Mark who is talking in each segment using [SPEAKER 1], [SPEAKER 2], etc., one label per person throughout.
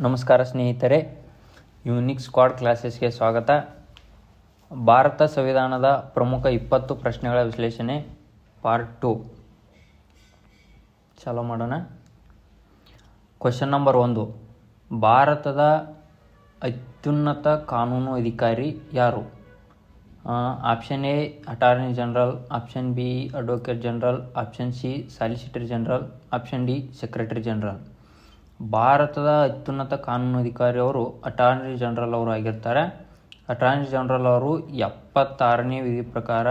[SPEAKER 1] ನಮಸ್ಕಾರ ಸ್ನೇಹಿತರೆ unique squad ಕ್ಲಾಸಸ್ಗೆ ಸ್ವಾಗತ. ಭಾರತ ಸಂವಿಧಾನದ ಪ್ರಮುಖ ಇಪ್ಪತ್ತು ಪ್ರಶ್ನೆಗಳ ವಿಶ್ಲೇಷಣೆ ಪಾರ್ಟ್ ಟು ಚಾಲೋ ಮಾಡೋಣ. ಕ್ವಶನ್ ನಂಬರ್ ಒಂದು. ಭಾರತದ ಅತ್ಯುನ್ನತ ಕಾನೂನು ಅಧಿಕಾರಿ ಯಾರು? Option A attorney general option B advocate general option C solicitor general option D secretary general ಭಾರತದ ಅತ್ಯುನ್ನತ ಕಾನೂನು ಅಧಿಕಾರಿ ಅವರು ಅಟಾರ್ನಿ ಜನರಲ್ ಅವರು ಆಗಿರ್ತಾರೆ. ಅಟಾರ್ನಿ ಜನರಲ್ ಅವರು ಎಪ್ಪತ್ತಾರನೇ ವಿಧಿ ಪ್ರಕಾರ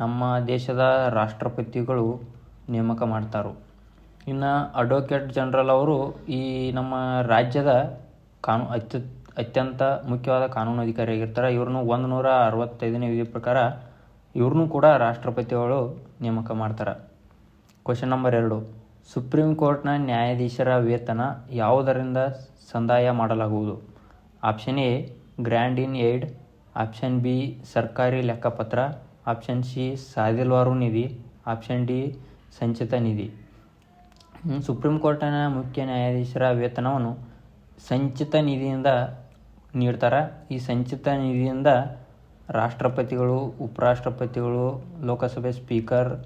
[SPEAKER 1] ನಮ್ಮ ದೇಶದ ರಾಷ್ಟ್ರಪತಿಗಳು ನೇಮಕ ಮಾಡ್ತಾರೆ. ಇನ್ನು ಅಡ್ವೊಕೇಟ್ ಜನರಲ್ ಅವರು ಈ ನಮ್ಮ ರಾಜ್ಯದ ಕಾನೂ, ಅತ್ಯು, ಅತ್ಯಂತ ಮುಖ್ಯವಾದ ಕಾನೂನು ಅಧಿಕಾರಿ ಆಗಿರ್ತಾರೆ. ಇವ್ರನ್ನು ಒಂದು ನೂರ ಅರವತ್ತೈದನೇ ವಿಧಿ ಪ್ರಕಾರ ಇವ್ರನ್ನೂ ಕೂಡ ರಾಷ್ಟ್ರಪತಿಗಳು ನೇಮಕ ಮಾಡ್ತಾರೆ. ಕ್ವಶನ್ ನಂಬರ್ ಎರಡು. ಸುಪ್ರೀಂ ಕೋರ್ಟ್ನ ನ್ಯಾಯಾಧೀಶರ ವೇತನ ಯಾವುದರಿಂದ ಸಂದಾಯ ಮಾಡಲಾಗುವುದು? Option A, grant in aid. Option B, ಸರ್ಕಾರಿ ಲೆಕ್ಕಪತ್ರ. ಆಪ್ಷನ್ ಸಿ, ಸಾದಿಲ್ವಾರು ನಿಧಿ. ಆಪ್ಷನ್ ಡಿ, ಸಂಚಿತ ನಿಧಿ. ಸುಪ್ರೀಂ ಕೋರ್ಟಿನ ಮುಖ್ಯ ನ್ಯಾಯಾಧೀಶರ ವೇತನವನ್ನು ಸಂಚಿತ ನಿಧಿಯಿಂದ ನೀಡ್ತಾರೆ. ಈ ಸಂಚಿತ ನಿಧಿಯಿಂದ ರಾಷ್ಟ್ರಪತಿಗಳು, ಉಪರಾಷ್ಟ್ರಪತಿಗಳು, ಲೋಕಸಭೆ ಸ್ಪೀಕರ್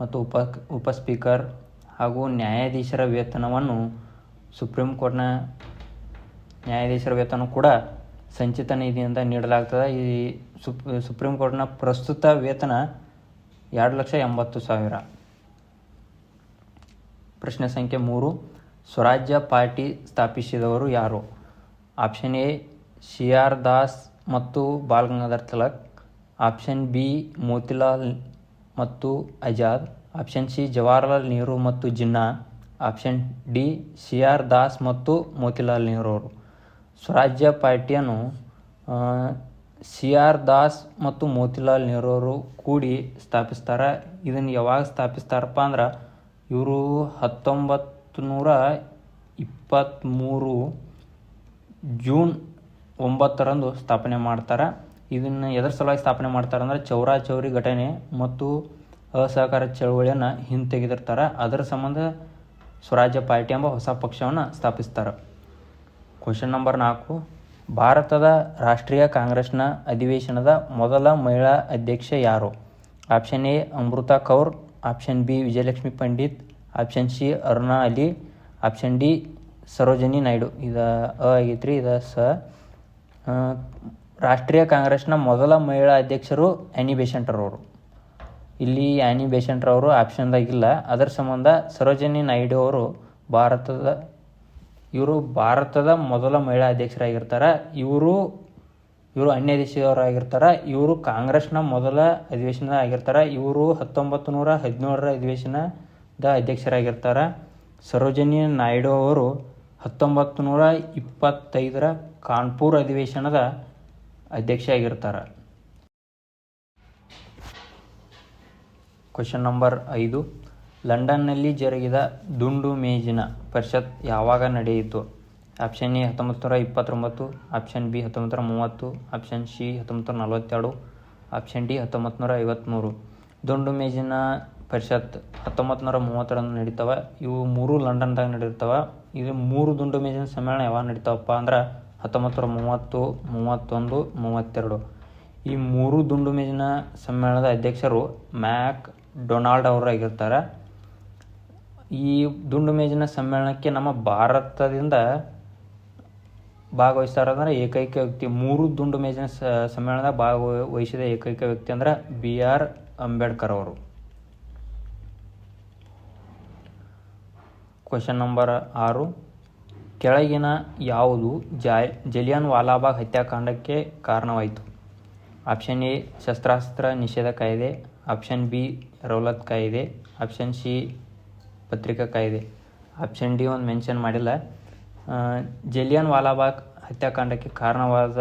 [SPEAKER 1] ಮತ್ತು ಉಪ ಉಪ ಸ್ಪೀಕರ್ ಹಾಗೂ ನ್ಯಾಯಾಧೀಶರ ವೇತನವನ್ನು ಸುಪ್ರೀಂ ಕೋರ್ಟ್ನ ನ್ಯಾಯಾಧೀಶರ ವೇತನ ಕೂಡ ಸಂಚಿತ ನಿಧಿಯಿಂದ ನೀಡಲಾಗ್ತದೆ. ಈ ಸುಪ್, ಸುಪ್ರೀಂ ಕೋರ್ಟ್ನ ಪ್ರಸ್ತುತ ವೇತನ ಎರಡು ಲಕ್ಷ ಎಂಬತ್ತು ಸಾವಿರ. ಪ್ರಶ್ನೆ ಸಂಖ್ಯೆ ಮೂರು. ಸ್ವರಾಜ್ಯ ಪಾರ್ಟಿ ಸ್ಥಾಪಿಸಿದವರು ಯಾರು? Option A C R Das ಮತ್ತು ಬಾಲ್ ಗಂಗಾಧರ್ ತಿಲಕ್. ಆಪ್ಷನ್ ಬಿ, ಮೋತಿಲಾಲ್ ಮತ್ತು ಆಜಾದ್ ಆಪ್ಷನ್ ಸಿ ಜವಾಹರ್ಲಾಲ್ ನೆಹರು ಮತ್ತು Jinnah option D C R Das ಮತ್ತು ಮೋತಿಲಾಲ್ ನೆಹರು ಅವರು ಸ್ವರಾಜ್ಯ ಪಾರ್ಟಿಯನ್ನು ಸಿ ಆರ್ ದಾಸ್ ಮತ್ತು ಮೋತಿಲಾಲ್ ನೆಹರು ಅವರು ಕೂಡಿ ಸ್ಥಾಪಿಸ್ತಾರೆ. ಇದನ್ನು ಯಾವಾಗ ಸ್ಥಾಪಿಸ್ತಾರಪ್ಪ ಅಂದ್ರೆ ಇವರು ಹತ್ತೊಂಬತ್ತು ನೂರ ಇಪ್ಪತ್ತ್ಮೂರು ಜೂನ್ ಒಂಬತ್ತರಂದು ಸ್ಥಾಪನೆ ಮಾಡ್ತಾರೆ. ಇದನ್ನು ಎದರ ಸಲುವಾಗಿ ಸ್ಥಾಪನೆ ಮಾಡ್ತಾರೆ ಅಂದ್ರೆ ಚೌರಾ ಚೌರಿ ಘಟನೆ ಮತ್ತು ಅಸಹಕಾರ ಚಳುವಳಿಯನ್ನು ಹಿಂತೆಗೆದಿರ್ತಾರೆ. ಅದರ ಸಂಬಂಧ ಸ್ವರಾಜ್ಯ ಪಾರ್ಟಿ ಎಂಬ ಹೊಸ ಪಕ್ಷವನ್ನು ಸ್ಥಾಪಿಸ್ತಾರೆ. ಕ್ವಶನ್ ನಂಬರ್ ನಾಲ್ಕು. ಭಾರತದ ರಾಷ್ಟ್ರೀಯ ಕಾಂಗ್ರೆಸ್ನ ಅಧಿವೇಶನದ ಮೊದಲ ಮಹಿಳಾ ಅಧ್ಯಕ್ಷ ಯಾರು? Option A Amrita Kaur. Option B Vijayalakshmi Pandit. Option C Aruna Ali. Option D Sarojini Naidu. ಇದು ಅ ಆಗೈತ್ರಿ, ಇದು ಸ. ರಾಷ್ಟ್ರೀಯ ಕಾಂಗ್ರೆಸ್ನ ಮೊದಲ ಮಹಿಳಾ ಅಧ್ಯಕ್ಷರು ಅವರು. ಇಲ್ಲಿ ಆ್ಯನಿ ಬೇಸೆಂಟ್ರವರು ಆಪ್ಷನ್ದಾಗಿಲ್ಲ. ಅದರ ಸಂಬಂಧ ಸರೋಜಿನಿ ನಾಯ್ಡು ಅವರು ಭಾರತದ, ಇವರು ಭಾರತದ ಮೊದಲ ಮಹಿಳಾ ಅಧ್ಯಕ್ಷರಾಗಿರ್ತಾರೆ. ಇವರು ಇವರು ಅನ್ಯ ದೇಶದವರಾಗಿರ್ತಾರೆ. ಇವರು ಕಾಂಗ್ರೆಸ್ನ ಮೊದಲ ಅಧಿವೇಶನ ಆಗಿರ್ತಾರೆ. ಇವರು ಹತ್ತೊಂಬತ್ತು ನೂರ ಹದಿನೇಳರ ಅಧಿವೇಶನದ ಅಧ್ಯಕ್ಷರಾಗಿರ್ತಾರೆ. ಸರೋಜಿನಿ ನಾಯ್ಡು ಅವರು ಹತ್ತೊಂಬತ್ತು ನೂರ ಇಪ್ಪತ್ತೈದರ ಕಾನ್ಪುರ್ ಅಧಿವೇಶನದ ಅಧ್ಯಕ್ಷ ಆಗಿರ್ತಾರೆ ಕ್ವಶನ್ ನಂಬರ್ ಐದು. ಲಂಡನ್ನಲ್ಲಿ ಜರುಗಿದ ದುಂಡು ಮೇಜಿನ ಪರಿಷತ್ ಯಾವಾಗ ನಡೆಯಿತು? ಆಪ್ಷನ್ ಎ ಹತ್ತೊಂಬತ್ತು ನೂರ ಇಪ್ಪತ್ತೊಂಬತ್ತು ಆಪ್ಷನ್ ಬಿ ಹತ್ತೊಂಬತ್ತು ನೂರ ಮೂವತ್ತು ಆಪ್ಷನ್ ಸಿ ಹತ್ತೊಂಬತ್ತು ನೂರ ನಲವತ್ತೆರಡು ಆಪ್ಷನ್ ಡಿ ಹತ್ತೊಂಬತ್ತು ನೂರ ಐವತ್ತ್ಮೂರು ದುಂಡು ಮೇಜಿನ ಪರಿಷತ್ ಹತ್ತೊಂಬತ್ತು ನೂರ ಮೂವತ್ತರಂದು ನಡೀತಾವೆ. ಇವು ಮೂರು ಲಂಡನ್ದಾಗ ನಡೀತಾವೆ. ಇದು ಮೂರು ದುಂಡು ಮೇಜಿನ ಸಮ್ಮೇಳನ ಯಾವಾಗ ನಡೀತಾವಪ್ಪ ಅಂದ್ರೆ ಹತ್ತೊಂಬತ್ತು ನೂರ ಮೂವತ್ತು, ಮೂವತ್ತೊಂದು, ಮೂವತ್ತೆರಡು. ಈ ಮೂರು ದುಂಡು ಮೇಜಿನ ಸಮ್ಮೇಳನದ ಅಧ್ಯಕ್ಷರು ಮ್ಯಾಕ್ ಡೊನಾಲ್ಡ್ ಅವರು ಆಗಿರ್ತಾರೆ ಈ ದುಂಡು ಮೇಜಿನ ಸಮ್ಮೇಳನಕ್ಕೆ ನಮ್ಮ ಭಾರತದಿಂದ ಭಾಗವಹಿಸ್ತಾರೆ ಅಂದ್ರೆ ಏಕೈಕ ವ್ಯಕ್ತಿ, ಮೂರು ದುಂಡು ಮೇಜಿನ ಸಮ್ಮೇಳನದ ಭಾಗವಹಿಸಿದ ಏಕೈಕ ವ್ಯಕ್ತಿ ಅಂದ್ರೆ ಬಿ ಆರ್ ಅಂಬೇಡ್ಕರ್ ಅವರು. ಕ್ವಶನ್ ನಂಬರ್ ಆರು. ಕೆಳಗಿನ ಯಾವುದು? ಜಾ, ಜಲಿಯನ್ ವಾಲಾಬಾಗ್ ಹತ್ಯಾಕಾಂಡಕ್ಕೆ ಕಾರಣವಾಯಿತು. ಆಪ್ಷನ್ ಎ, ಶಸ್ತ್ರಾಸ್ತ್ರ ನಿಷೇಧ ಕಾಯ್ದೆ. ಆಪ್ಷನ್ ಬಿ ರೌಲತ್ ಕಾಯಿದೆ ಆಪ್ಷನ್ ಸಿ ಪತ್ರಿಕಾ ಕಾಯಿದೆ. ಆಪ್ಷನ್ ಡಿ ಒಂದು ಮೆನ್ಷನ್ ಮಾಡಿಲ್ಲ. ಜಲಿಯನ್ ವಾಲಾಬಾಗ್ ಹತ್ಯಾಕಾಂಡಕ್ಕೆ ಕಾರಣವಾದ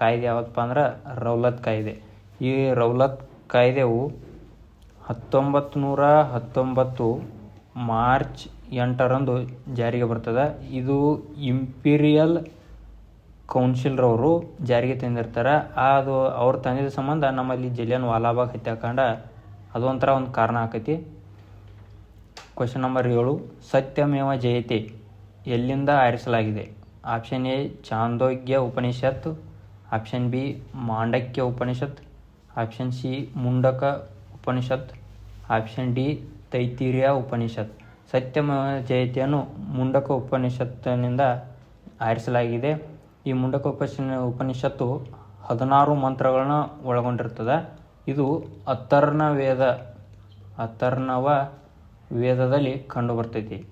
[SPEAKER 1] ಕಾಯ್ದೆ ಯಾವತ್ತಪ್ಪ ಅಂದ್ರೆ ರೌಲತ್ ಕಾಯ್ದೆ. ಈ ರೌಲತ್ ಕಾಯ್ದೆವು ಹತ್ತೊಂಬತ್ತು ನೂರ ಹತ್ತೊಂಬತ್ತು ಮಾರ್ಚ್ ಎಂಟರಂದು ಜಾರಿಗೆ ಬರ್ತದೆ. ಇದು ಇಂಪೀರಿಯಲ್ ಕೌನ್ಸಿಲ್ರವರು ಜಾರಿಗೆ ತಂದಿರ್ತಾರೆ. ಅದು ಅವ್ರು ತಂದಿದ್ದ ಸಂಬಂಧ ನಮ್ಮಲ್ಲಿ ಜಲಿಯನ್ ವಾಲಾಬಾಗ್ ಹತ್ಯಾಕಾಂಡ ಅದು ಒಂಥರ ಒಂದು ಕಾರಣ ಆಕೈತಿ. ಕ್ವಶನ್ ನಂಬರ್ ಏಳು, ಸತ್ಯಮೇವ ಜಯತೆ ಎಲ್ಲಿಂದ ಆರಿಸಲಾಗಿದೆ? Option A, Chandogya Upanishad. Option B, Mandukya Upanishad. Option C, Mundaka Upanishad. Option D, Taittiriya Upanishad. Satyameva ಜಯತೆಯನ್ನು Mundaka ಉಪನಿಷತ್ತಿನಿಂದ ಆರಿಸಲಾಗಿದೆ. ಈ ಮುಂಡಕ ಉಪನಿಷ ಉಪನಿಷತ್ತು ಹದಿನಾರು ಮಂತ್ರಗಳನ್ನ ಒಳಗೊಂಡಿರ್ತದೆ. ಇದು ಅಥರ್ಣ ವೇದ ಅಥರ್ನವ ವೇದದಲ್ಲಿ ಕಂಡುಬರ್ತೈತಿ.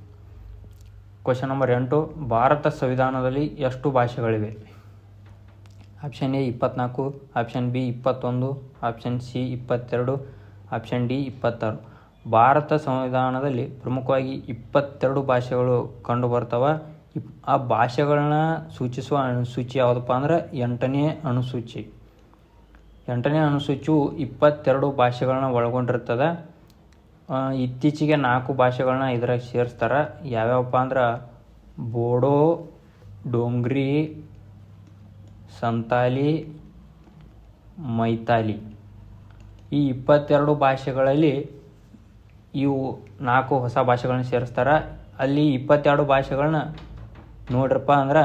[SPEAKER 1] ಕ್ವಶನ್ ನಂಬರ್ ಎಂಟು, ಭಾರತ ಸಂವಿಧಾನದಲ್ಲಿ ಎಷ್ಟು ಭಾಷೆಗಳಿವೆ? ಆಪ್ಷನ್ ಎ ಇಪ್ಪತ್ನಾಲ್ಕು ಆಪ್ಷನ್ ಬಿ ಇಪ್ಪತ್ತೊಂದು ಆಪ್ಷನ್ ಸಿ ಇಪ್ಪತ್ತೆರಡು ಆಪ್ಷನ್ ಡಿ ಇಪ್ಪತ್ತಾರು. ಭಾರತ ಸಂವಿಧಾನದಲ್ಲಿ ಪ್ರಮುಖವಾಗಿ ಇಪ್ಪತ್ತೆರಡು ಭಾಷೆಗಳು ಕಂಡು ಇಪ್ ಆ ಭಾಷೆಗಳನ್ನ ಸೂಚಿಸುವ ಅನುಸೂಚಿ ಯಾವುದಪ್ಪ ಅಂದ್ರೆ ಎಂಟನೇ ಅನುಸೂಚಿ. ಎಂಟನೇ ಅನುಸೂಚಿಯು ಇಪ್ಪತ್ತೆರಡು ಭಾಷೆಗಳನ್ನ ಒಳಗೊಂಡಿರ್ತದೆ. ಇತ್ತೀಚೆಗೆ ನಾಲ್ಕು ಭಾಷೆಗಳನ್ನ ಇದ್ರಾಗ ಸೇರಿಸ್ತಾರೆ. ಯಾವ್ಯಾವಪ್ಪ ಅಂದ್ರೆ ಬೋಡೋ, ಡೋಂಗ್ರಿ, ಸಂತಾಲಿ, ಮೈತಾಲಿ. ಈ ಇಪ್ಪತ್ತೆರಡು ಭಾಷೆಗಳಲ್ಲಿ ಇವು ನಾಲ್ಕು ಹೊಸ ಭಾಷೆಗಳನ್ನ ಸೇರಿಸ್ತಾರೆ. ಅಲ್ಲಿ ಇಪ್ಪತ್ತೆರಡು ಭಾಷೆಗಳನ್ನ ನೋಡ್ರಪ್ಪ ಅಂದ್ರೆ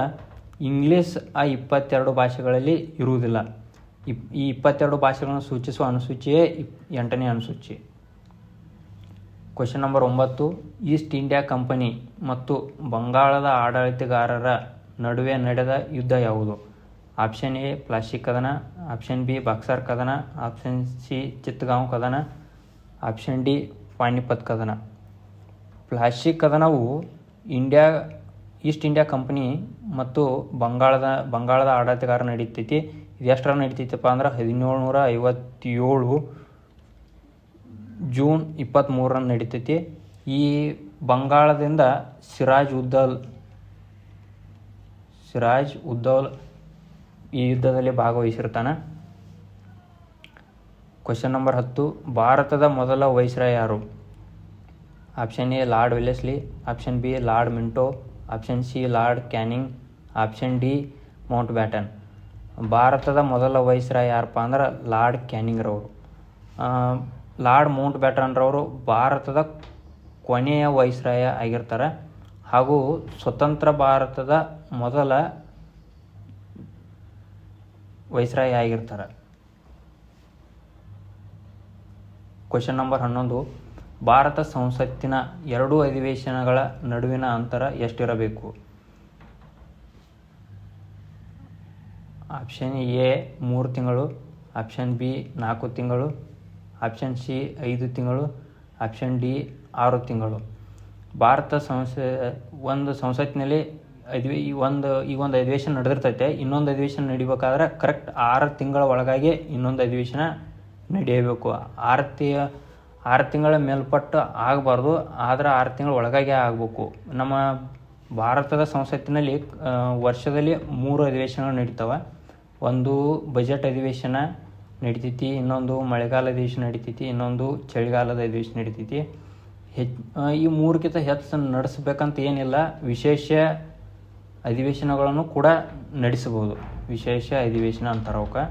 [SPEAKER 1] ಇಂಗ್ಲೀಷ್ ಆ ಇಪ್ಪತ್ತೆರಡು ಭಾಷೆಗಳಲ್ಲಿ ಇರುವುದಿಲ್ಲ. ಈ ಇಪ್ಪತ್ತೆರಡು ಭಾಷೆಗಳನ್ನು ಸೂಚಿಸುವ ಅನುಸೂಚಿಯೇ ಇಪ್ ಎಂಟನೇ ಅನುಸೂಚಿ. ಕ್ವಶನ್ ನಂಬರ್ ಒಂಬತ್ತು ಈಸ್ಟ್ ಇಂಡಿಯಾ ಕಂಪನಿ ಮತ್ತು ಬಂಗಾಳದ ಆಡಳಿತಗಾರರ ನಡುವೆ ನಡೆದ ಯುದ್ಧ ಯಾವುದು? ಆಪ್ಷನ್ ಎ ಪ್ಲಾಸ್ಟಿಕ್ ಕದನ ಆಪ್ಷನ್ ಬಿ ಬಕ್ಸರ್ ಕದನ ಆಪ್ಷನ್ ಸಿ ಚಿತ್ತಗಾಂವ್ ಕದನ ಆಪ್ಷನ್ ಡಿ ಪಾಣಿಪತ್ ಕದನ ಪ್ಲಾಸ್ಟಿಕ್ ಕದನವು ಇಂಡಿಯಾ ಈಸ್ಟ್ ಇಂಡಿಯಾ ಕಂಪನಿ ಮತ್ತು ಬಂಗಾಳದ ಬಂಗಾಳದ ಆಡಳಿತಗಾರ ನಡೀತೈತಿ. ಇದು ಎಷ್ಟರ ನಡೀತೈತಪ್ಪ ಅಂದ್ರೆ ಹದಿನೇಳು ನೂರ ಐವತ್ತೇಳು ಜೂನ್ ಇಪ್ಪತ್ತ್ಮೂರನ್ನು ನಡೀತೈತಿ. ಈ ಬಂಗಾಳದಿಂದ ಸಿರಾಜ್ ಉದ್ದಲ್ ಸಿರಾಜ್ ಉದ್ದೌಲ್ ಈ ಯುದ್ಧದಲ್ಲಿ ಭಾಗವಹಿಸಿರ್ತಾನೆ. ಕ್ವಶನ್ ನಂಬರ್ ಹತ್ತು, ಭಾರತದ ಮೊದಲ ವೈಸ್ರಾಯ್ ಯಾರು? Option A lord Wellesley option B lord Minto option C lord Canning option D Mountbatten. ಭಾರತದ ಮೊದಲ ವೈಸ್ರಾಯ್ ಯಾರಪ್ಪ ಅಂದ್ರೆ ಲಾರ್ಡ್ ಕ್ಯಾನಿಂಗ್ರವರು. ಲಾರ್ಡ್ ಮೌಂಟ್ ಬ್ಯಾಟನ್ರವರು ಭಾರತದ ಕೊನೆಯ ವೈಸ್ರಾಯ ಆಗಿರ್ತಾರೆ. ಹಾಗೂ ಸ್ವತಂತ್ರ ಭಾರತದ ಮೊದಲ ವೈಸ್ರಾಯ ಆಗಿರ್ತಾರೆ. ಕ್ವಶನ್ ನಂಬರ್ ಹನ್ನೊಂದು. ಭಾರತ ಸಂಸತ್ತಿನ ಎರಡು ಅಧಿವೇಶನಗಳ ನಡುವಿನ ಅಂತರ ಎಷ್ಟಿರಬೇಕು? ಆಪ್ಷನ್ ಎ ಮೂರು ತಿಂಗಳು. ಆಪ್ಷನ್ ಬಿ ನಾಲ್ಕು ತಿಂಗಳು. ಆಪ್ಷನ್ ಸಿ ಐದು ತಿಂಗಳು. ಆಪ್ಷನ್ ಡಿ ಆರು ತಿಂಗಳು. ಭಾರತ ಸಂಸ ಒಂದು ಸಂಸತ್ತಿನಲ್ಲಿ ಅಧಿವೇ ಈ ಒಂದು ಈ ಒಂದು ಅಧಿವೇಶನ ನಡೆದಿರ್ತೈತೆ. ಇನ್ನೊಂದು ಅಧಿವೇಶನ ನಡಿಬೇಕಾದ್ರೆ ಕರೆಕ್ಟ್ ಆರು ತಿಂಗಳ ಒಳಗಾಗಿ ಇನ್ನೊಂದು ಅಧಿವೇಶನ ನಡೆಯಬೇಕು. ಆರು ತಿ, ಆರು ತಿಂಗಳ ಮೇಲ್ಪಟ್ಟು ಆಗಬಾರ್ದು. ಆದರೆ ಆರು ತಿಂಗಳ ಒಳಗಾಗಿ ಆಗಬೇಕು. ನಮ್ಮ ಭಾರತದ ಸಂಸತ್ತಿನಲ್ಲಿ ವರ್ಷದಲ್ಲಿ ಮೂರು ಅಧಿವೇಶನಗಳು ನಡೀತವೆ. ಒಂದು ಬಜೆಟ್ ಅಧಿವೇಶನ ನಡಿತೈತಿ, ಇನ್ನೊಂದು ಮಳೆಗಾಲ ಅಧಿವೇಶನ ನಡಿತೈತಿ, ಇನ್ನೊಂದು ಚಳಿಗಾಲದ ಅಧಿವೇಶನ ನಡಿತೈತಿ. ಹೆಚ್ಚು ಈ ಮೂರಕ್ಕಿಂತ ಹೆಚ್ಚು ನಡೆಸ್ಬೇಕಂತ ಏನಿಲ್ಲ, ವಿಶೇಷ ಅಧಿವೇಶನಗಳನ್ನು ಕೂಡ ನಡೆಸಬಹುದು. ವಿಶೇಷ ಅಧಿವೇಶನ ಅಂತಾರೆ ಅವಕ್ಕೆ.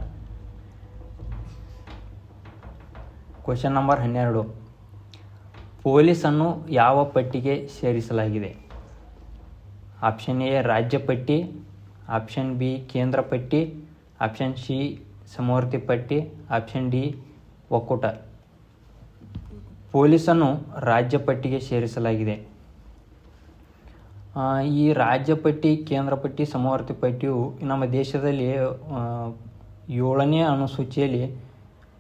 [SPEAKER 1] ಕ್ವಶನ್ ನಂಬರ್ ಹನ್ನೆರಡು. ಪೊಲೀಸನ್ನು ಯಾವ ಪಟ್ಟಿಗೆ ಸೇರಿಸಲಾಗಿದೆ? ಆಪ್ಷನ್ ಎ ರಾಜ್ಯ ಪಟ್ಟಿ. ಆಪ್ಷನ್ ಬಿ ಕೇಂದ್ರ ಪಟ್ಟಿ. ಆಪ್ಷನ್ ಸಿ, ಸಮವರ್ತಿ ಪಟ್ಟಿ, ಆಪ್ಷನ್ ಡಿ, ಒಕ್ಕೂಟ. ಪೊಲೀಸನ್ನು ರಾಜ್ಯ ಪಟ್ಟಿಗೆ ಸೇರಿಸಲಾಗಿದೆ. ಈ ರಾಜ್ಯ ಪಟ್ಟಿ, ಕೇಂದ್ರ ಪಟ್ಟಿ, ಸಮವರ್ತಿ ಪಟ್ಟಿಯು ನಮ್ಮ ದೇಶದಲ್ಲಿ ಏಳನೇ ಅನುಸೂಚಿಯಲ್ಲಿ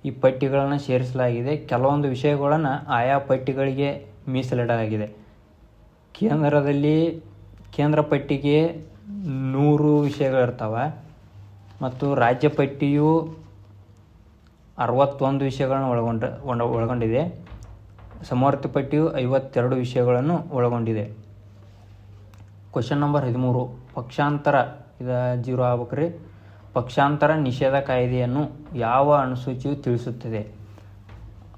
[SPEAKER 1] ಈ ಪಟ್ಟಿಗಳನ್ನು ಸೇರಿಸಲಾಗಿದೆ. ಕೆಲವೊಂದು ವಿಷಯಗಳನ್ನು ಆಯಾ ಪಟ್ಟಿಗಳಿಗೆ ಮೀಸಲಿಡಲಾಗಿದೆ. ಕೇಂದ್ರದಲ್ಲಿ ಕೇಂದ್ರ ಪಟ್ಟಿಗೆ ನೂರು ವಿಷಯಗಳಿರ್ತವೆ. ಮತ್ತು ರಾಜ್ಯ ಪಟ್ಟಿಯು ಅರವತ್ತೊಂದು ವಿಷಯಗಳನ್ನು ಒಳಗೊಂಡ ಒಳ- ಒಳಗೊಂಡಿದೆ. ಸಮರ್ಥ ಪಟ್ಟಿಯು ಐವತ್ತೆರಡು ವಿಷಯಗಳನ್ನು ಒಳಗೊಂಡಿದೆ. ಕ್ವಶನ್ ನಂಬರ್ ಹದಿಮೂರು. ಪಕ್ಷಾಂತರ, ಇದು ಜೀರೋ ಆಗ್ಬೇಕ್ರಿ. ಪಕ್ಷಾಂತರ ನಿಷೇಧ ಕಾಯ್ದೆಯನ್ನು ಯಾವ ಅನುಸೂಚಿಯು ತಿಳಿಸುತ್ತದೆ?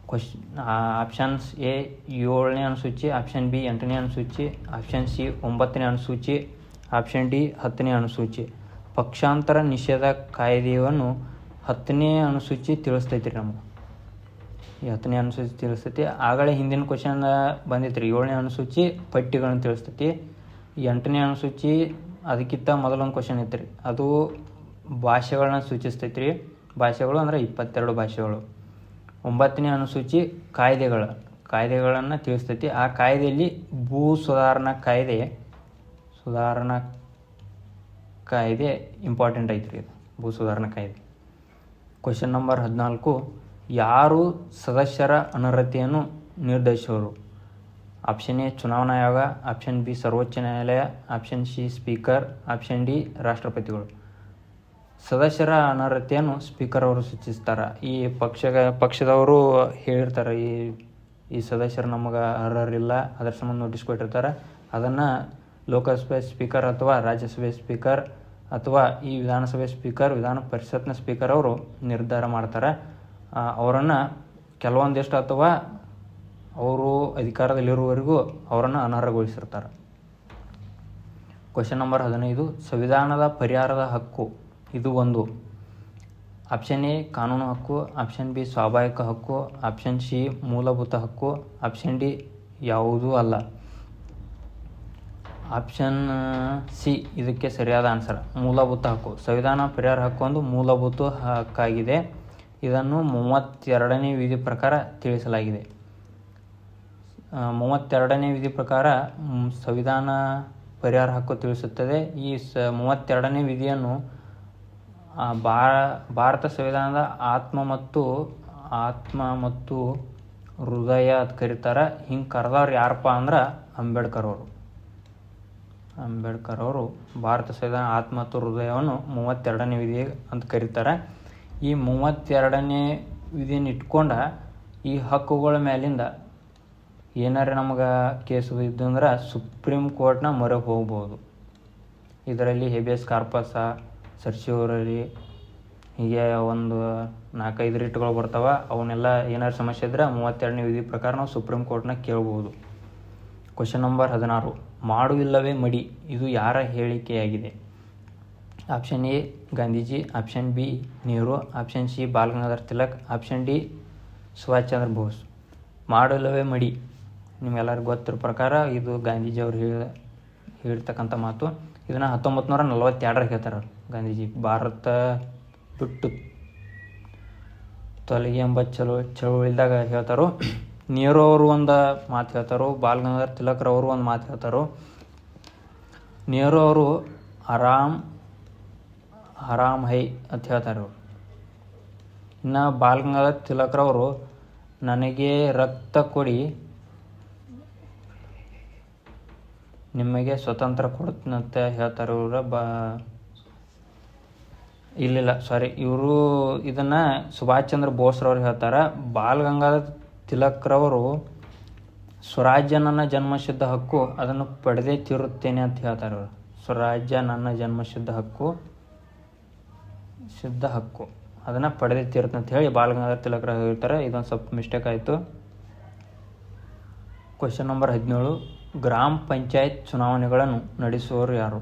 [SPEAKER 1] ಕ್ವಶ್ ಆಪ್ಷನ್ಸ್ ಎ ಏಳನೇ ಅನುಸೂಚಿ ಆಪ್ಷನ್ ಬಿ ಎಂಟನೇ ಅನುಸೂಚಿ ಆಪ್ಷನ್ ಸಿ ಒಂಬತ್ತನೇ ಅನುಸೂಚಿ ಆಪ್ಷನ್ ಡಿ ಹತ್ತನೇ ಅನುಸೂಚಿ. ಪಕ್ಷಾಂತರ ನಿಷೇಧ ಕಾಯ್ದೆಯನ್ನು ಹತ್ತನೇ ಅನುಸೂಚಿ ತಿಳಿಸ್ತೈತಿ ರೀ ನಮಗೆ. ಈ ಹತ್ತನೇ ಅನುಸೂಚಿ ತಿಳಿಸ್ತೈತಿ. ಆಗಲೇ ಹಿಂದಿನ ಕ್ವಶನ್ ಬಂದಿತ್ತು ರೀ ಏಳನೇ ಅನುಸೂಚಿ ಪಟ್ಟಿಗಳನ್ನು ತಿಳಿಸ್ತೈತಿ. ಎಂಟನೇ ಅನುಸೂಚಿ ಅದಕ್ಕಿಂತ ಮೊದಲೊಂದು ಕ್ವಶನ್ ಇತ್ತು ರೀ ಅದು ಭಾಷೆಗಳನ್ನ ಸೂಚಿಸ್ತೈತಿ ರೀ ಭಾಷೆಗಳು ಅಂದರೆ ಇಪ್ಪತ್ತೆರಡು ಭಾಷೆಗಳು. ಒಂಬತ್ತನೇ ಅನುಸೂಚಿ ಕಾಯ್ದೆಗಳ, ಕಾಯ್ದೆಗಳನ್ನು ತಿಳಿಸ್ತೈತಿ. ಆ ಕಾಯ್ದೆಯಲ್ಲಿ ಭೂ ಸುಧಾರಣಾ ಕಾಯ್ದೆ, ಸುಧಾರಣಾ ಕಾಯ್ದೆ ಇಂಪಾರ್ಟೆಂಟ್ ಐತ್ರಿ ಇದು, ಭೂ ಸುಧಾರಣಾ ಕಾಯ್ದೆ. ಕ್ವಶನ್ ನಂಬರ್ ಹದಿನಾಲ್ಕು, ಯಾರು ಸದಸ್ಯರ ಅನರ್ಹತೆಯನ್ನು ನಿರ್ಧರಿಸೋರು ಆಪ್ಷನ್ ಎ ಚುನಾವಣಾ ಆಯೋಗ. ಆಪ್ಷನ್ ಬಿ ಸರ್ವೋಚ್ಚ ನ್ಯಾಯಾಲಯ. Option C speaker option D ರಾಷ್ಟ್ರಪತಿಗಳು. ಸದಸ್ಯರ ಅನರ್ಹತೆಯನ್ನು ಸ್ಪೀಕರ್ ಅವರು ಸೂಚಿಸ್ತಾರೆ. ಈ ಪಕ್ಷ ಪಕ್ಷದವರು ಹೇಳಿರ್ತಾರೆ, ಈ ಈ ಸದಸ್ಯರು ನಮಗೆ ಅರ್ಹರಿಲ್ಲ, ಅದರ ಸಂಬಂಧ ನೋಟಿಸ್ ಕೊಟ್ಟಿರ್ತಾರೆ. ಅದನ್ನು ಲೋಕಸಭೆ ಸ್ಪೀಕರ್ ಅಥವಾ ರಾಜ್ಯಸಭೆ ಸ್ಪೀಕರ್ ಅಥವಾ ಈ ವಿಧಾನಸಭೆ ಸ್ಪೀಕರ್, ವಿಧಾನ ಪರಿಷತ್ನ ಸ್ಪೀಕರ್ ಅವರು ನಿರ್ಧಾರ ಮಾಡ್ತಾರೆ. ಅವರನ್ನು ಕೆಲವೊಂದಿಷ್ಟು ಅಥವಾ ಅವರು ಅಧಿಕಾರದಲ್ಲಿರುವವರೆಗೂ ಅವರನ್ನು ಅನರ್ಹಗೊಳಿಸಿರ್ತಾರೆ. ಕ್ವಶನ್ ನಂಬರ್ ಹದಿನೈದು, ಸಂವಿಧಾನದ ಪರಿಹಾರದ ಹಕ್ಕು. ಇದು ಒಂದು. ಆಪ್ಷನ್ ಎ ಕಾನೂನು ಹಕ್ಕು. ಆಪ್ಷನ್ ಬಿ ಸ್ವಾಭಾವಿಕ ಹಕ್ಕು. ಆಪ್ಷನ್ ಸಿ ಮೂಲಭೂತ ಹಕ್ಕು. ಆಪ್ಷನ್ ಡಿ ಯಾವುದೂ ಅಲ್ಲ. ಆಪ್ಷನ್ ಸಿ ಇದಕ್ಕೆ ಸರಿಯಾದ ಆನ್ಸರ್ ಮೂಲಭೂತ ಹಕ್ಕು. ಸಂವಿಧಾನ ಪರಿಹಾರ ಹಕ್ಕು ಒಂದು ಮೂಲಭೂತ ಹಕ್ಕಾಗಿದೆ. ಇದನ್ನು ಮೂವತ್ತೆರಡನೇ ವಿಧಿ ಪ್ರಕಾರ ತಿಳಿಸಲಾಗಿದೆ. ಮೂವತ್ತೆರಡನೇ ವಿಧಿ ಪ್ರಕಾರ ಸಂವಿಧಾನ ಪರಿಹಾರ ಹಕ್ಕು ತಿಳಿಸುತ್ತದೆ. ಈ ಸ, ಮೂವತ್ತೆರಡನೇ ವಿಧಿಯನ್ನು ಭಾರತ ಸಂವಿಧಾನದ ಆತ್ಮ ಮತ್ತು ಆತ್ಮ ಮತ್ತು ಹೃದಯ ಅಂತ ಕರೀತಾರೆ. ಹಿಂಗೆ ಕರೆದವ್ರು ಯಾರಪ್ಪ ಅಂದ್ರೆ ಅಂಬೇಡ್ಕರ್ ಅವರು. ಅಂಬೇಡ್ಕರ್ ಅವರು ಭಾರತ ಸಂವಿಧಾನ ಆತ್ಮ ಮತ್ತು ಹೃದಯವನ್ನು ಮೂವತ್ತೆರಡನೇ ವಿಧಿ ಅಂತ ಕರೀತಾರೆ. ಈ ಮೂವತ್ತೆರಡನೇ ವಿಧಿಯನ್ನು ಇಟ್ಕೊಂಡ ಈ ಹಕ್ಕುಗಳ ಮೇಲಿಂದ ಏನಾರು ನಮಗೆ ಕೇಸು ಇದ್ದು ಅಂದ್ರೆ ಸುಪ್ರೀಂ ಕೋರ್ಟ್ನ ಮೊರೆ ಹೋಗ್ಬೋದು. ಇದರಲ್ಲಿ ಹೆಬಿಯಸ್ ಕಾರ್ಪಸ ಸರ್ಚಿವರಲ್ಲಿ ಹೀಗೆ ಒಂದು ನಾಲ್ಕೈದು ರಿಟ್ಗಳು ಬರ್ತಾವೆ. ಅವನ್ನೆಲ್ಲ ಏನಾರು ಸಮಸ್ಯೆ ಇದ್ದರೆ ಮೂವತ್ತೆರಡನೇ ವಿಧಿ ಪ್ರಕಾರ ನಾವು ಸುಪ್ರೀಂ ಕೋರ್ಟ್ನ ಕೇಳ್ಬೋದು. ಕ್ವಶನ್ ನಂಬರ್ ಹದಿನಾರು. ಮಾಡು ಇಲ್ಲವೇ ಮಡಿ, ಇದು ಯಾರ ಹೇಳಿಕೆಯಾಗಿದೆ? Option A, Gandhiji. Option B, Nehru. Option C Bal Gangadhar Tilak. Option D Subhash Chandra Bose. ಮಾಡು ಇಲ್ಲವೇ ಮಡಿ. ನಿಮ್ಗೆಲ್ಲರಿಗೂ ಗೊತ್ತಿರೋ ಪ್ರಕಾರ ಇದು ಗಾಂಧೀಜಿ ಅವರು ಹೇಳ, ಹೇಳ್ತಕ್ಕಂಥ ಮಾತು. ಇದನ್ನು ಹತ್ತೊಂಬತ್ತು ನೂರ ನಲ್ವತ್ತೆರಡರ ಹೇಳ್ತಾರೆ ಗಾಂಧೀಜಿ. ಭಾರತ ಬಿಟ್ಟು. ತೊಲಗಿ ಎಂಬ ಚಲೋ, ಚಳುವಳಿದಾಗ ಹೇಳ್ತಾರೋ ನೆಹರು ಅವರು ಒಂದು ಮಾತು ಹೇಳ್ತಾರೋ ಬಾಲ್ ಗಂಗಾಧರ್ ತಿಲಕ್ರವರು ಒಂದು ಮಾತು ಹೇಳ್ತಾರೋ. ನೆಹರು ಅವರು ಆರಾಮ್ ಆರಾಮ್ ಹೈ ಅಂತ ಹೇಳ್ತಾರೆ ಇನ್ನು ಬಾಲ್ ಗಂಗಾಧರ್ ತಿಲಕ್ರವರು ನನಗೆ ರಕ್ತ ಕೊಡಿ, ನಿಮಗೆ ಸ್ವತಂತ್ರ ಕೊಡುತ್ತಂತ ಹೇಳ್ತಾರೆ ಇವರು ಬ, ಇಲ್ಲಿಲ್ಲ ಸಾರಿ ಇವರು ಇದನ್ನು ಸುಭಾಷ್ ಚಂದ್ರ ಬೋಸ್ರವ್ರು ಹೇಳ್ತಾರೆ. ಬಾಲ್ ಗಂಗಾಧರ್ ತಿಲಕ್ರವರು, ಸ್ವರಾಜ್ಯ ನನ್ನ ಜನ್ಮಸಿದ್ಧ ಹಕ್ಕು, ಅದನ್ನು ಪಡೆದೇ ತೀರುತ್ತೇನೆ ಅಂತ ಹೇಳ್ತಾರೆ ಅವರು ಸ್ವರಾಜ್ಯ ನನ್ನ ಜನ್ಮಸಿದ್ಧ ಹಕ್ಕು, ಸಿದ್ಧ ಹಕ್ಕು, ಅದನ್ನು ಪಡೆದೇ ತೀರುತ್ತೆ ಅಂತ ಹೇಳಿ ಬಾಲಗಂಗಾಧರ ತಿಲಕ್ರ ಹೇಳ್ತಾರೆ. ಇದೊಂದು ಸ್ವಲ್ಪ ಮಿಸ್ಟೇಕ್ ಆಯಿತು. ಕ್ವಶನ್ ನಂಬರ್ ಹದಿನೇಳು. ಗ್ರಾಮ ಪಂಚಾಯತ್ ಚುನಾವಣೆಗಳನ್ನು ನಡೆಸುವವರು ಯಾರು?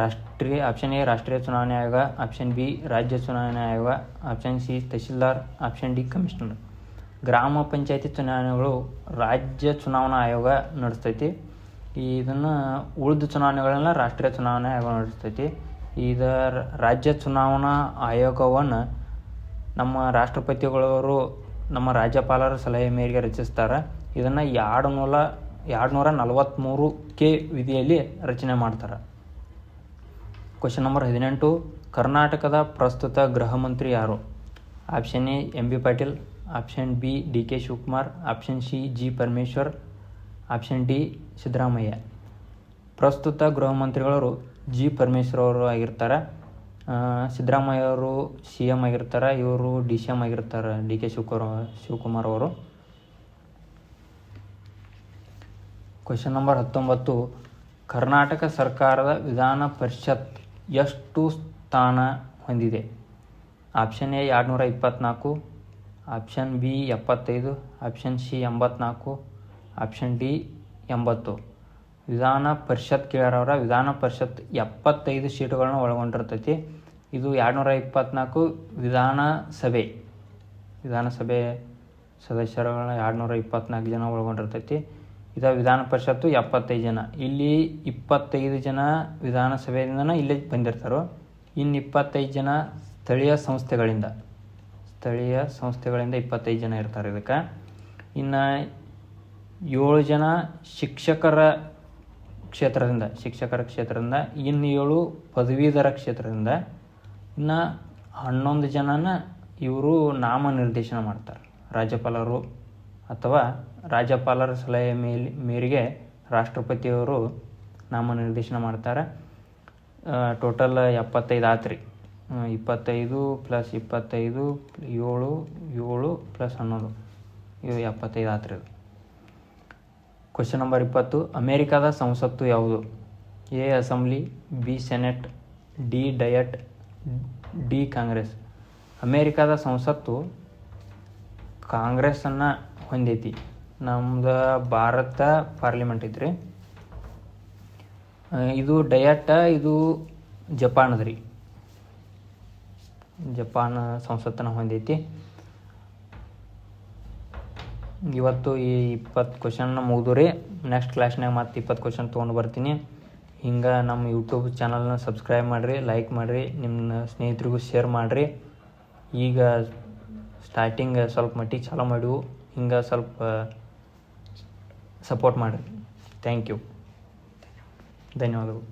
[SPEAKER 1] ರಾಷ್ಟ್ರೀಯ ಆಪ್ಷನ್ ಎ ರಾಷ್ಟ್ರೀಯ ಚುನಾವಣೆ ಆಯೋಗ ಆಪ್ಷನ್ ಬಿ ರಾಜ್ಯ ಚುನಾವಣೆ ಆಯೋಗ option C tahsildar option D commissioner ಗ್ರಾಮ ಪಂಚಾಯತಿ ಚುನಾವಣೆಗಳು ರಾಜ್ಯ ಚುನಾವಣಾ ಆಯೋಗ ನಡೆಸ್ತೈತಿ. ಇದನ್ನು ಉಳಿದ ಚುನಾವಣೆಗಳನ್ನ ರಾಷ್ಟ್ರೀಯ ಚುನಾವಣಾ ಆಯೋಗ ನಡೆಸ್ತೈತಿ. ಇದರ ರಾಜ್ಯ ಚುನಾವಣಾ ಆಯೋಗವನ್ನು ನಮ್ಮ ರಾಷ್ಟ್ರಪತಿಗಳವರು, ನಮ್ಮ ರಾಜ್ಯಪಾಲರ ಸಲಹೆ ಮೇರೆಗೆ ರಚಿಸ್ತಾರೆ. ಇದನ್ನು ಎರಡು ನೂರ ಎರಡು ನೂರ ನಲವತ್ತ್ಮೂರು ಕೆ ವಿಧಿಯಲ್ಲಿ ರಚನೆ ಮಾಡ್ತಾರೆ. ಕ್ವಶನ್ ನಂಬರ್ ಹದಿನೆಂಟು, ಕರ್ನಾಟಕದ ಪ್ರಸ್ತುತ ಗೃಹ ಯಾರು? Option A M B Patil option B, D K Shivakumar. Option C, G Parameshwar. Option D, Siddaramaiah. ಪ್ರಸ್ತುತ ಗೃಹ ಮಂತ್ರಿಗಳವರು ಜಿ ಪರಮೇಶ್ವರ್ ಅವರು ಆಗಿರ್ತಾರೆ. ಸಿದ್ದರಾಮಯ್ಯ ಅವರು ಸಿ ಎಂ ಆಗಿರ್ತಾರೆ. ಇವರು ಡಿ ಸಿ ಎಂ ಆಗಿರ್ತಾರೆ, ಡಿ ಕೆ ಶಿವಕುಮಾರ್ ಶಿವಕುಮಾರ್ ಅವರು. ಕ್ವಶನ್ ನಂಬರ್ ಹತ್ತೊಂಬತ್ತು. ಕರ್ನಾಟಕ ಸರ್ಕಾರದ ವಿಧಾನ ಪರಿಷತ್ ಎಷ್ಟು ಸ್ಥಾನ ಹೊಂದಿದೆ? ಆಪ್ಷನ್ ಎ, ಎರಡುನೂರ ಇಪ್ಪತ್ತ್ನಾಲ್ಕು ಆಪ್ಷನ್ ಬಿ ಎಪ್ಪತ್ತೈದು, ಆಪ್ಷನ್ ಸಿ ಎಂಬತ್ನಾಲ್ಕು, ಆಪ್ಷನ್ ಡಿ ಎಂಬತ್ತು. ವಿಧಾನ ಪರಿಷತ್ ಕೇಳೋರ ವಿಧಾನ ಪರಿಷತ್ ಎಪ್ಪತ್ತೈದು ಸೀಟುಗಳನ್ನು ಒಳಗೊಂಡಿರ್ತೈತಿ. ಇದು ಎರಡುನೂರ ಇಪ್ಪತ್ನಾಲ್ಕು ವಿಧಾನಸಭೆ ವಿಧಾನಸಭೆ ಸದಸ್ಯರುಗಳನ್ನ ಎರಡುನೂರ ಇಪ್ಪತ್ನಾಲ್ಕು ಜನ ಒಳಗೊಂಡಿರ್ತೈತಿ. ಇದು ವಿಧಾನ ಪರಿಷತ್ತು ಎಪ್ಪತ್ತೈದು ಜನ. ಇಲ್ಲಿ ಇಪ್ಪತ್ತೈದು ಜನ ವಿಧಾನಸಭೆಯಿಂದನೇ ಇಲ್ಲೇ ಬಂದಿರ್ತಾರೋ. ಇನ್ನು ಇಪ್ಪತ್ತೈದು ಜನ ಸ್ಥಳೀಯ ಸಂಸ್ಥೆಗಳಿಂದ. ಸ್ಥಳೀಯ ಸಂಸ್ಥೆಗಳಿಂದ ಇಪ್ಪತ್ತೈದು ಜನ ಇರ್ತಾರೆ ಇದಕ್ಕೆ. ಇನ್ನು ಏಳು ಜನ ಶಿಕ್ಷಕರ ಕ್ಷೇತ್ರದಿಂದ ಶಿಕ್ಷಕರ ಕ್ಷೇತ್ರದಿಂದ, ಇನ್ನು ಏಳು ಪದವೀಧರ ಕ್ಷೇತ್ರದಿಂದ, ಇನ್ನು ಹನ್ನೊಂದು ಜನನ ಇವರು ನಾಮನಿರ್ದೇಶನ ಮಾಡ್ತಾರೆ. ರಾಜ್ಯಪಾಲರು ಅಥವಾ ರಾಜ್ಯಪಾಲರ ಸಲಹೆ ಮೇಲೆ, ಮೇರೆಗೆ ರಾಷ್ಟ್ರಪತಿಯವರು ನಾಮನಿರ್ದೇಶನ ಮಾಡ್ತಾರೆ. ಟೋಟಲ್ ಎಪ್ಪತ್ತೈದು ಆತ್ರಿ. ಇಪ್ಪತ್ತೈದು ಪ್ಲಸ್ ಇಪ್ಪತ್ತೈದು, ಏಳು ಏಳು ಪ್ಲಸ್ ಹನ್ನೊಂದು. ಇವು ಎಪ್ಪತ್ತೈದು ಆತ್ರಿ ಇದು ಕ್ವಶನ್ ನಂಬರ್ ಇಪ್ಪತ್ತು, ಅಮೇರಿಕಾದ ಸಂಸತ್ತು ಯಾವುದು? A, assembly, B, senate, D, diet, D, Congress. ಅಮೇರಿಕಾದ ಸಂಸತ್ತು ಕಾಂಗ್ರೆಸ್ಸನ್ನು ಹೊಂದೈತಿ. ನಮ್ದು ಭಾರತ ಪಾರ್ಲಿಮೆಂಟ್ ಐತ್ರಿ. ಇದು ಡಯಟ್, ಇದು ಜಪಾನದ ರೀ ಜಪಾನ್ ಸಂಸತ್ತನ್ನು ಹೊಂದೈತಿ. ಇವತ್ತು ಈ ಇಪ್ಪತ್ತು ಕ್ವಶನ್ನ ಮುಗಿದು ರೀ ನೆಕ್ಸ್ಟ್ ಕ್ಲಾಸ್ನಾಗ ಮತ್ತೆ ಇಪ್ಪತ್ತು ಕ್ವಶನ್ ತೊಗೊಂಡು ಬರ್ತೀನಿ. ಹಿಂಗೆ ನಮ್ಮ ಯೂಟ್ಯೂಬ್ ಚಾನಲ್ನ ಸಬ್ಸ್ಕ್ರೈಬ್ ಮಾಡಿರಿ ಲೈಕ್ ಮಾಡಿರಿ ನಿಮ್ಮ ಸ್ನೇಹಿತರಿಗೂ ಶೇರ್ ಮಾಡಿರಿ. ಈಗ ಸ್ಟಾರ್ಟಿಂಗ್ ಸ್ವಲ್ಪ ಮಟ್ಟಿಗೆ ಚಾಲೂ ಮಾಡಿವು. ಹಿಂಗೆ ಸ್ವಲ್ಪ ಸಪೋರ್ಟ್ ಮಾಡಿರಿ. ಥ್ಯಾಂಕ್ ಯು ಧನ್ಯವಾದಗಳು.